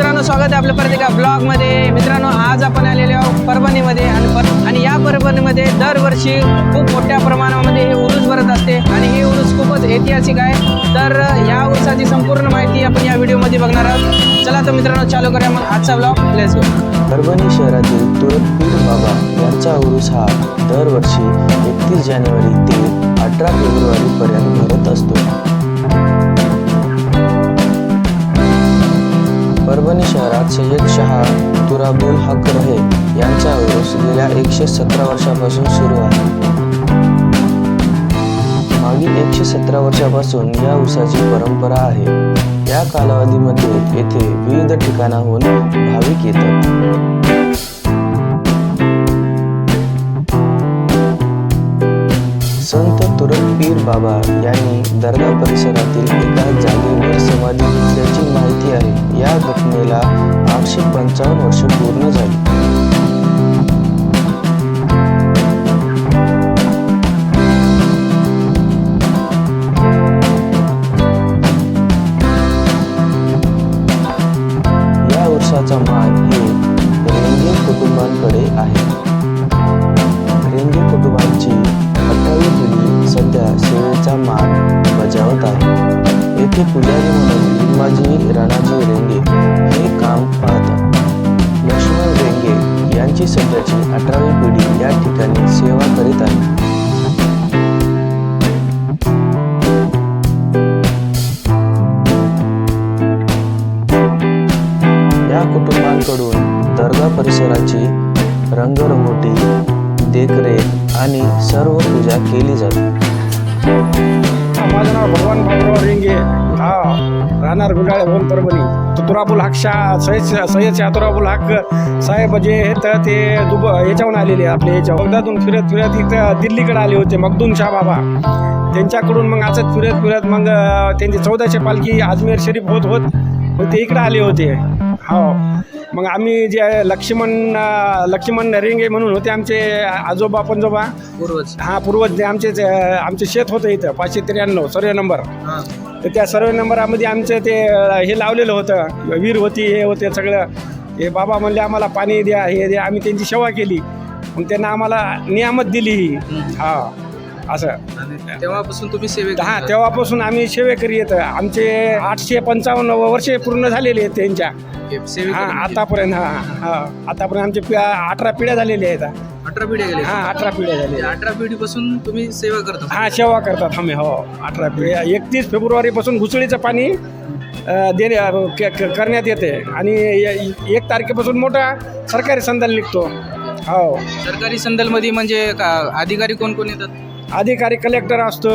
मित्रांनो स्वागत आहे आपल्या परत एका ब्लॉगमध्ये मित्रांनो आज आपण आलेलो आहोत परभणीमध्ये आणि पर आणि या परभणीमध्ये दरवर्षी खूप मोठ्या प्रमाणामध्ये हे उरूस भरत असते आणि हे उरूस खूपच ऐतिहासिक आहे. तर या उरुसाची संपूर्ण माहिती आपण या व्हिडिओमध्ये बघणार आहोत. चला तर मित्रांनो चालू करूया मग आजचा ब्लॉग लेट्स गो परभणी शहरातील तुरतपीर बाबा यांचा उरूस हा दरवर्षी एकतीस जानेवारी ते अठरा फेब्रुवारीपर्यंत भरत असतो. सय्यद शहा तुराबुल हक रहे यांचा उरूस गेल्या एकशे सतरा वर्षापासून सुरू आहे. मागील एकशे सतरा वर्षापासून या उसाची परंपरा आहे. या कालावधीमध्ये येथे विविध ठिकाणाहून भाविक येतात. संत तुरत पीर बाबा यांनी दर्गा परिसरातील एका जागेवर या मान हे रेंगे कुटुंबांकडे आहे. रेंगे कुटुंबांची अठरावी पिढी सध्या सेवेचा मान बजावत आहे. येथे पुजारी म्हणून भीमाजी राणाजी रेंगे हे काम पाहतात. लक्ष्मण रेंगे यांची सध्याची अठरावी पिढी या ठिकाणी सेवा करीत आहे रंगरंगोटी देखरेख आणि सर्व पूजा केली जाते. माझं नाव भगवान बाबुराव रेंगे. हा राहणार गुंडाळे भवन परभणी. तुराबुल हक शाह सय्यद सय्यद शाह तुराबुल हक. साहेब जे आहेत ते दुब याच्याहून आलेले आपले याच्या बगदादून फिरत फिरत इथं दिल्लीकडे आले होते मखदूम शाह बाबा. त्यांच्याकडून मग असंच फिरत फिरत मग त्यांची चौदाशे पालखी अजमेर शरीफ होत होत मग ते इकडे आले होते. हो. मग आम्ही जे लक्ष्मण लक्ष्मण रेंगे म्हणून होते आमचे आजोबा पंजोबा पूर्वज. हा पूर्वज आमचे आमचे शेत होतं इथं पाचशे त्र्याण्णव सर्वे नंबर. तर त्या सर्वे नंबरामध्ये आमचं ते हे लावलेलं होतं. वीर होती हे होते सगळं. हे बाबा म्हणले आम्हाला पाणी द्या हे द्या. आम्ही त्यांची सेवा केली. मग त्यांना आम्हाला नियामत दिली ही. हा. असं. तेव्हापासून तुम्ही सेवे हा तेव्हापासून आम्ही सेवेकरी येत. आमचे आठशे पंचावन्न वर्षे पूर्ण झालेले आहेत त्यांच्या. सेवे हा आतापर्यंत हा हा. आतापर्यंत आमचे पि- अठरा पिढ्या झालेल्या आहेत. अठरा पिढ्या हा अठरा पिढ्या झालेल्या आहेत. अठरा पिढीपासून तुम्ही सेवा करता? हा सेवा करतात आम्ही हो. अठरा पिढ्या एकतीस फेब्रुवारीपासून घुसळीचं पाणी अ, देणे अ, क- क- करण्यात येते. आणि य- एक तारखेपासून मोठा सरकारी संदान निघतो. हो. सरकारी संदलमध्ये म्हणजे का अधिकारी कोण कोण येतात? अधिकारी कलेक्टर असतो.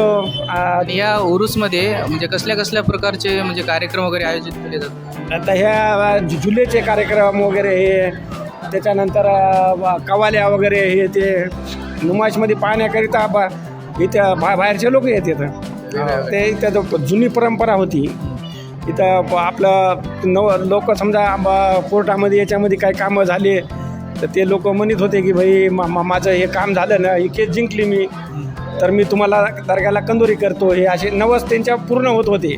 आणि या उरूसमध्ये म्हणजे कसल्या कसल्या प्रकारचे म्हणजे कार्यक्रम वगैरे आयोजित केले जातात? आता ह्या झुलेचे कार्यक्रम वगैरे हे त्याच्यानंतर अ, व- कवाल्या वगैरे हे ते नुमाशमध्ये पाहण्याकरिता ब- इथं बा बाहेरचे लोक येत येतं ते इथं जो जुनी परंपरा होती इथं ब- आपलं नव लोक समजा ब- कोर्टामध्ये याच्यामध्ये काही कामं झाले तर ते लोक म्हणत होते की भाई मा मा- माझं हे काम झालं ना ही केस जिंकली मी. तर मी तुम्हाला दर्ग्याला कंदोरी करतो. हे असे नवस त्यांच्या पूर्ण होत होते.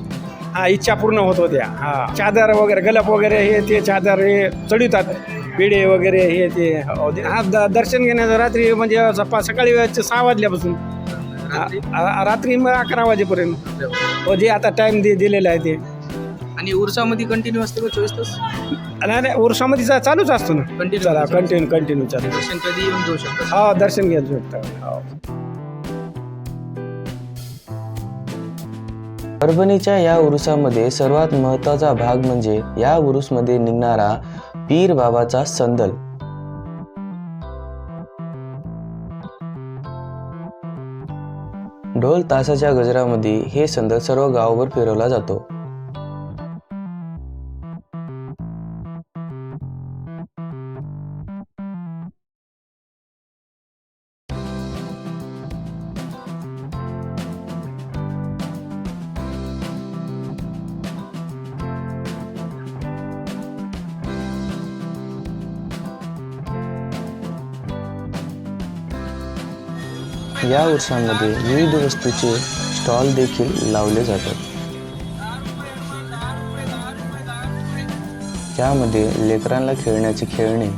हा इच्छा पूर्ण होत होत्या. हा. चादर वगैरे गलप वगैरे हे ते चादर हे चढवतात पेढे वगैरे हे ते हो, ते- हा द- दर्शन घेण्याचं रात्री म्हणजे सपा सकाळी सहा वाजल्यापासून. रात्री? मग अकरा वाजेपर्यंत. हो जे आता टाईम दि दिलेला आहे ते. आणि उरसामध्ये कंटिन्यू असते का चोवीस तास? नाही नाही उरसामध्ये चालूच असतो ना. चालू. कंटिन्यू कंटिन्यू चालू. दर्शन कधी येऊन घेऊ शकतो? हो दर्शन घ्यायला शकतं हो. परभणीच्या या उरुसामध्ये सर्वात महत्त्वाचा भाग म्हणजे या उरुसमध्ये निघणारा पीर बाबाचा संदल. ढोल तासाच्या गजरामध्ये हे संदल सर्व गावभर फिरवला जातो. या उत्सवामध्ये विविध वस्तूचे स्टॉल देखील लावले जातात. त्यामध्ये लेकरांना खेळण्याची खेळणी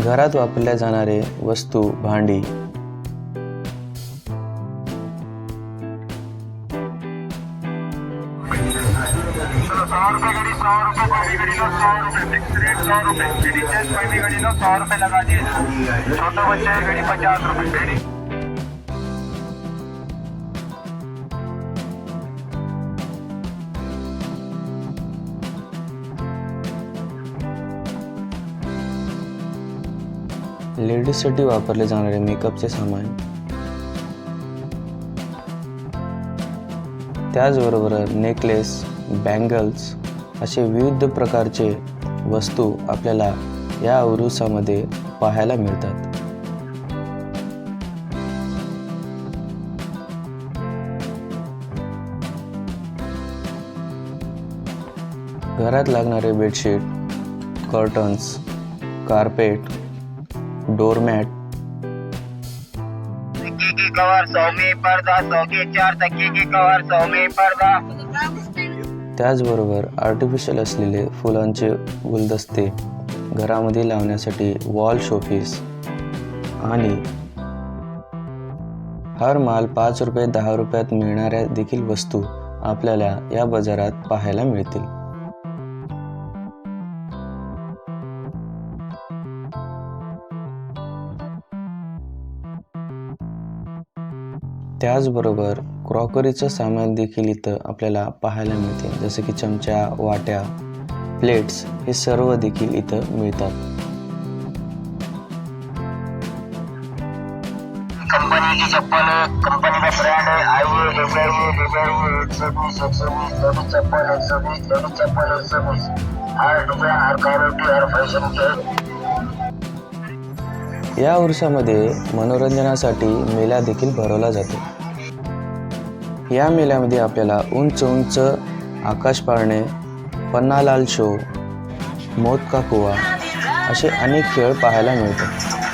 घरात वापरल्या जाणारे वस्तू भांडी रुपये गाड़ी सौ रुपये पहली गाड़ी लो सौ रुपये. फिक्स रेट सौ रुपये. गाड़ी चेंज पहली गाड़ी लो सौ रुपये लगा दिए छोटा बच्चा है गाड़ी पचास रुपये. गाड़ी लेडीजसाठी वापरले जाणारे मेकअपचे सामान. त्याचबरोबर नेकलेस बँगल्स असे विविध प्रकारचे वस्तू आपल्याला या उरुसामध्ये पाहायला मिळतात. घरात लागणारे bedsheet curtains carpet doormat cover सौमी पर्दा सौ के चार तकिए की कवर सौमी पर्दा त्याचबरोबर आर्टिफिशियल असलेले फुलांचे गुलदस्ते घरामध्ये लावण्यासाठी वॉल शोपीस आणि हर माल पाच रुपये दहा रुपयात मिळणाऱ्या देखील वस्तू आपल्याला या बाजारात पाहायला मिळतील. त्याचबरोबर क्रॉकरीचं सामान देखील इथं आपल्याला पाहायला मिळते. जसं की चमचा वाट्या प्लेट्स हे सर्व देखील इथं मिळतात. चप्पल ब्रांड चप्पल चप्पल हर हर क्वालिटी हर फैशन के. या उर्सामध्ये मनोरंजनासाठी मेला देखील भरवला जातो. या मेल्यामध्ये आपल्याला उंच उंच आकाश पाळणे पन्नालाल शो मोत का कुवा असे अनेक खेळ पाहायला मिळतात.